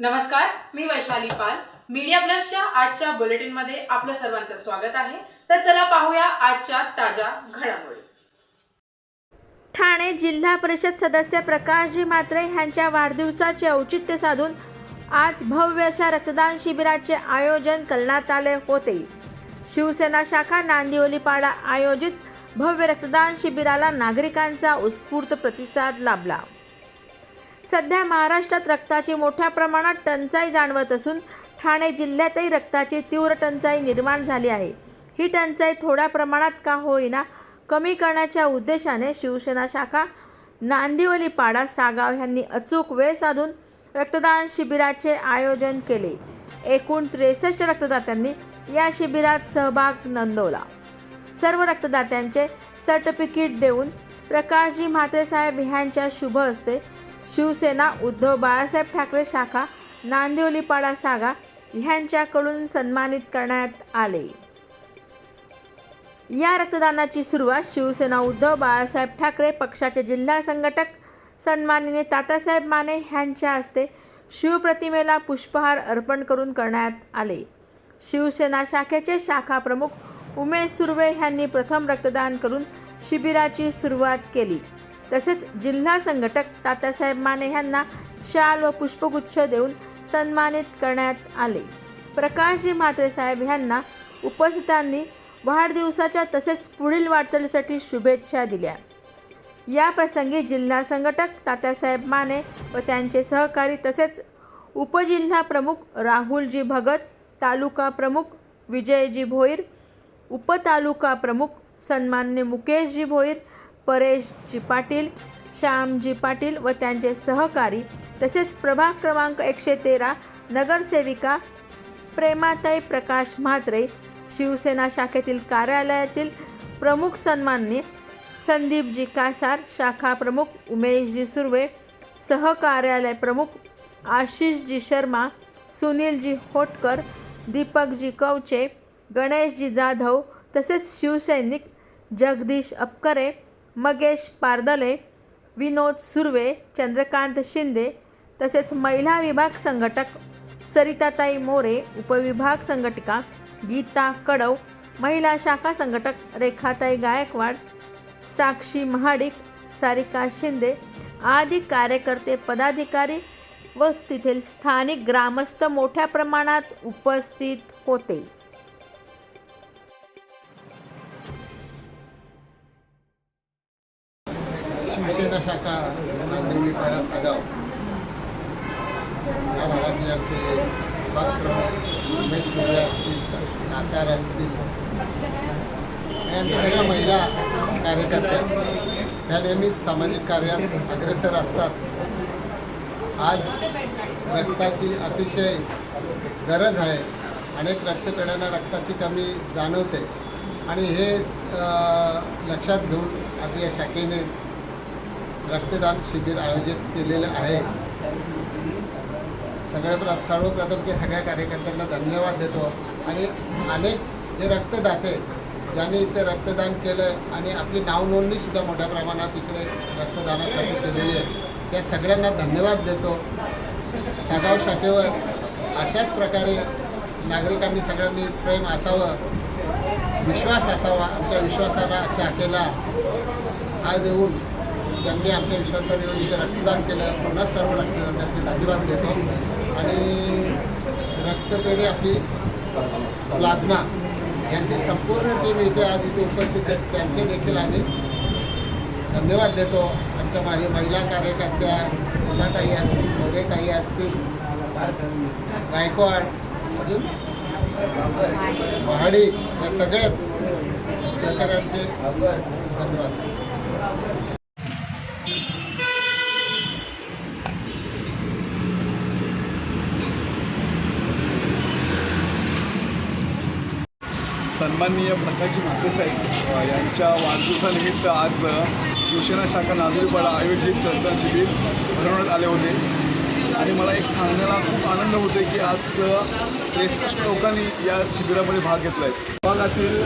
नमस्कार मी वैशाली पाल. मीडिया प्लसच्या आजच्या बुलेटिनमध्ये आपलं सर्वांचं स्वागत आहे. तर चला पाहूया आजच्या ताज्या घडामोडी. ठाणे जिल्हा परिषद सदस्य प्रकाशजी म्हात्रे यांच्या वाढदिवसाचे औचित्य साधून आज भव्य अशा रक्तदान शिबिराचे आयोजन करण्यात आले होते. शिवसेना शाखा नांदिवलीपाडा आयोजित भव्य रक्तदान शिबिराला नागरिकांचा उत्स्फूर्त प्रतिसाद लाभला. सध्या महाराष्ट्रात रक्ताची मोठ्या प्रमाणात टंचाई जाणवत असून ठाणे जिल्ह्यातही रक्ताची तीव्र टंचाई निर्माण झाली आहे. ही टंचाई थोड्या प्रमाणात का होईना कमी करण्याच्या उद्देशाने शिवसेना शाखा नांदिवली पाडा सागाव यांनी अचूक वेळ साधून रक्तदान शिबिराचे आयोजन केले. एकूण त्रेसष्ट रक्तदात्यांनी या शिबिरात सहभाग नोंदवला. सर्व रक्तदात्यांचे सर्टिफिकेट देऊन प्रकाशजी म्हात्रेसाहेब ह्यांच्या शुभ हस्ते शिवसेना उद्धव बाळासाहेब ठाकरे शाखा नांदिवलीपाडा सागा ह्यांच्याकडून सन्मानित करण्यात आले. या रक्तदानाची सुरुवात शिवसेना उद्धव बाळासाहेब ठाकरे पक्षाचे जिल्हा संघटक सन्मानिने तातासाहेब माने ह्यांच्या हस्ते शिवप्रतिमेला पुष्पहार अर्पण करून करण्यात आले. शिवसेना शाखेचे शाखा प्रमुख उमेश सुर्वे ह्यांनी प्रथम रक्तदान करून शिबिराची सुरुवात केली. तसेच जिल्हा संघटक तात्यासाहेब माने यांना शाल व पुष्पगुच्छ देऊन सन्मानित करण्यात आले. प्रकाशजी म्हात्रे साहेब यांना उपस्थितांनी वाढदिवसाच्या तसेच पुढील वाटचालीसाठी शुभेच्छा दिल्या. या प्रसंगी जिल्हा संघटक तात्यासाहेब माने व त्यांचे सहकारी तसेच उपजिल्हा प्रमुख राहुलजी भगत तालुका प्रमुख विजयजी भोईर उपतालुका प्रमुख सन्मान्य मुकेशजी भोईर परेशजी पाटील श्यामजी पाटील व त्यांचे सहकारी तसेच प्रभाग क्रमांक एकशे तेरा नगरसेविका प्रेमाताई प्रकाश म्हात्रे शिवसेना शाखेतील कार्यालयातील प्रमुख सन्माननीय संदीपजी कासार शाखा प्रमुख उमेशजी सुर्वे सहकार्यालय प्रमुख आशिषजी शर्मा सुनीलजी होटकर दीपकजी कवचे गणेशजी जाधव तसेच शिवसैनिक जगदीश अपकरे मगेश पारदले विनोद सुर्वे चंद्रकांत शिंदे तसेच महिला विभाग संघटक सरिताताई मोरे उपविभाग संघटिका गीता कडव महिला शाखा संघटक रेखाताई गायकवाड साक्षी महाडिक सारिका शिंदे आदी कार्यकर्ते पदाधिकारी व तेथील स्थानिक ग्रामस्थ मोठ्या प्रमाणात उपस्थित होते. शिवसेना शाखा नांदिवलीपाडा सागाव या भागातले आमचे विभाग उमेश सुर्वे असतील आशार असतील. आणि आमच्या सगळ्या महिला कार्यकर्त्या त्या नेहमीच सामाजिक कार्यात अग्रेसर असतात. आज रक्ताची अतिशय गरज आहे. अनेक रक्तपेढ्यांना रक्ताची कमी जाणवते. आणि हेच लक्षात घेऊन आज या शाखेने रक्तदान शिबिर आयोजित केलेलं आहे. सगळ्या प्र सर्वप्रथम ते सगळ्या कार्यकर्त्यांना धन्यवाद देतो. आणि अनेक जे रक्तदाते ज्यांनी इथे रक्तदान केलं आणि आपली नावनोंदणीसुद्धा मोठ्या प्रमाणात इकडे रक्तदानासाठी केलेली आहे. त्या सगळ्यांना धन्यवाद देतो. सागाव शाखेवर अशाच प्रकारे नागरिकांनी सगळ्यांनी प्रेम असावं विश्वास असावा. आमच्या विश्वासाला शाखेला हा देऊन त्यांनी आमच्या विश्वासावर येऊन इथे रक्तदान केलं पुन्हा सर्व रक्तदात्यांचे धन्यवाद देतो आणि रक्तपेढी आपली प्लाझ्मा यांची संपूर्ण टीम इथे आज इथे उपस्थित आहेत. त्यांचे देखील आम्ही धन्यवाद देतो. आमच्या माझी महिला कार्यकर्त्या उदाताई असतील मोरेताई असतील गायकवाड अजून? महाडी. या सगळ्याच सहकाऱ्यांचे धन्यवाद. सन्माननीय प्रकाशजी म्हात्रे साहेब यांच्या वाढदिवसानिमित्त आज शिवसेना शाखा नांदुरीपाडा आयोजित रक्तदान शिबिर भरवण्यात आले होते. आणि मला एक सांगण्याला खूप आनंद होतो की आज त्रेसष्ट लोकांनी या शिबिरामध्ये भाग घेतला आहे भागातील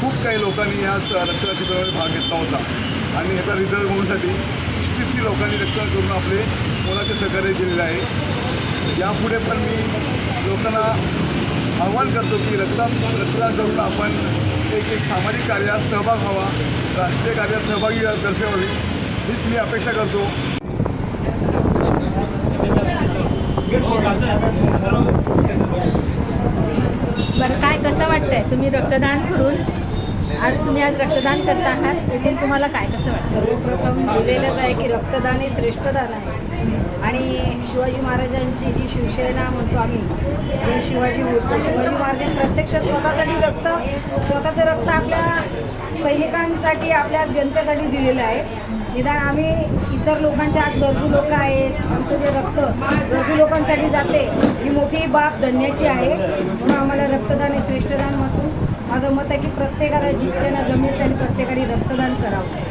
खूप काही लोकांनी या रक्तदान शिबिरामध्ये भाग घेतला होता. आणि याचा रिझल्ट होण्यासाठी सी लोकांनी रक्तदान करून आपले मुलाचे सहकार्य दिलेले आहे. यापुढे पण मी लोकांना आव्हान करतो की रक्तदान रक्तदान करून आपण एक एक सामाजिक कार्यात सहभाग व्हावा. राष्ट्रीय कार्यात सहभागी दर्शवावी. हीच मी अपेक्षा करतो. बरं काय कसं वाटतंय? तुम्ही रक्तदान करून आज तुम्ही आज रक्तदान करत आहात एकूण तुम्हाला काय कसं वाटतं सर्वप्रथम लिहिलेलंच आहे की रक्तदान हे श्रेष्ठ दान आहे. आणि शिवाजी महाराजांची जी शिवसेना म्हणतो आम्ही जे शिवाजी बोलतो शिवाजी महाराजांनी प्रत्यक्ष स्वतःसाठी रक्त स्वतःचं रक्त आपल्या सैनिकांसाठी आपल्या जनतेसाठी दिलेलं आहे. निदान आम्ही इतर लोकांच्या आज गरजू लोक आहेत आमचं जे रक्त गरजू लोकांसाठी जाते ही मोठी बाब धन्याची आहे. म्हणून आम्हाला रक्तदान हे श्रेष्ठदान म्हणतो माझं मत आहे की प्रत्येकाला जितक्यांना जमेल त्यांनी प्रत्येकाने रक्तदान करावं.